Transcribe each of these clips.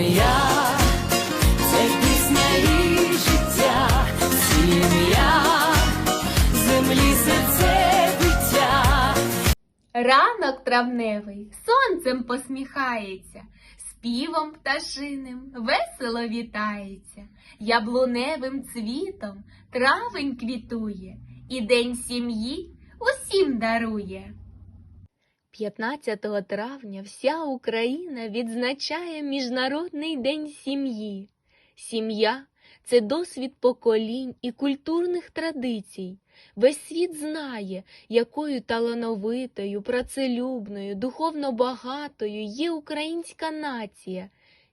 Сім'я, це пісня і життя, сім'я, землі серце биття. Ранок травневий сонцем посміхається, співом пташиним весело вітається, яблуневим цвітом травень квітує, і день сім'ї усім дарує. 15 травня вся Україна відзначає Міжнародний день сім'ї. Сім'я це досвід поколінь і культурних традицій. Весь світ знає, якою талановитою, працелюбною, духовно багатою є українська нація.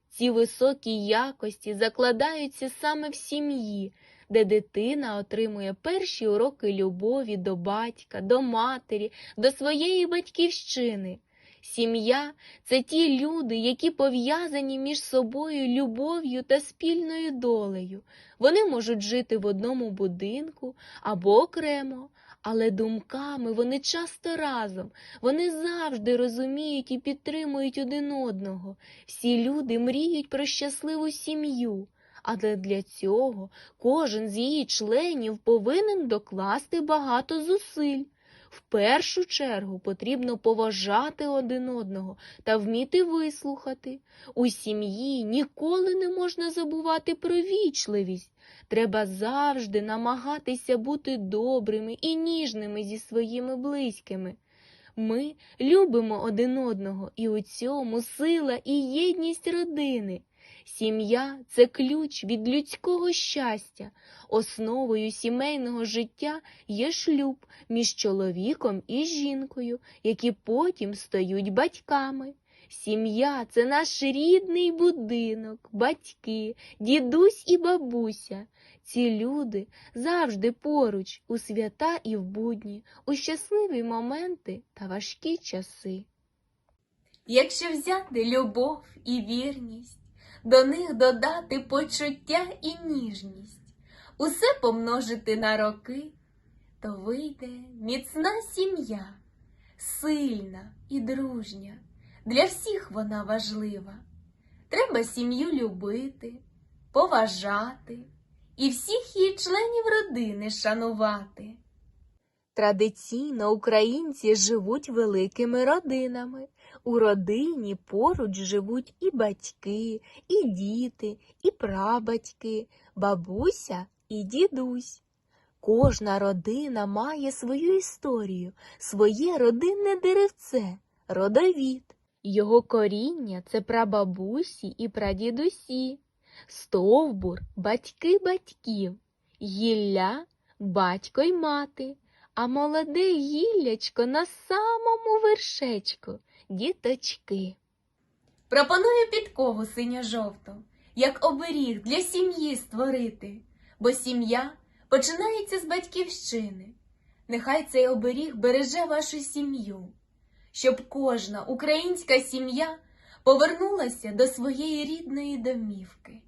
Ці високі якості закладаються саме в сім'ї, де дитина отримує перші уроки любові до батька, до матері, до своєї батьківщини. Сім'я це ті люди, які пов'язані між собою любов'ю та спільною долею. Вони можуть жити в одному будинку або окремо, але думками вони часто разом. Вони завжди розуміють і підтримують один одного. Всі люди мріють про щасливу сім'ю. Але для цього кожен з її членів повинен докласти багато зусиль. В першу чергу потрібно поважати один одного та вміти вислухати. У сім'ї ніколи не можна забувати про вічливість. Треба завжди намагатися бути добрими і ніжними зі своїми близькими. Ми любимо один одного, і у цьому сила і єдність родини. Сім'я це ключ від людського щастя. Основою сімейного життя є шлюб між чоловіком і жінкою, які потім стають батьками. Сім'я це наш рідний будинок, батьки, дідусь і бабуся. Ці люди завжди поруч у свята і в будні, у щасливі моменти та важкі часи. Якщо взяти любов і вірність, до них додати почуття і ніжність, усе помножити на роки, то вийде міцна сім'я, сильна і дружня. Для всіх вона важлива. Треба сім'ю любити, поважати і всіх її членів родини шанувати. Традиційно українці живуть великими родинами. У родині поруч живуть і батьки, і діти, і прабатьки, бабуся і дідусь. Кожна родина має свою історію, своє родинне деревце, родовід. Його коріння це прабабусі і прадідусі, стовбур батьки батьків, гілля батько й мати, а молоде гіллячко на самому вершечку діточки. Пропоную підкову синьо-жовту, як оберіг для сім'ї створити, бо сім'я починається з батьківщини. Нехай цей оберіг береже вашу сім'ю, щоб кожна українська сім'я повернулася до своєї рідної домівки.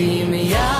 сім'я.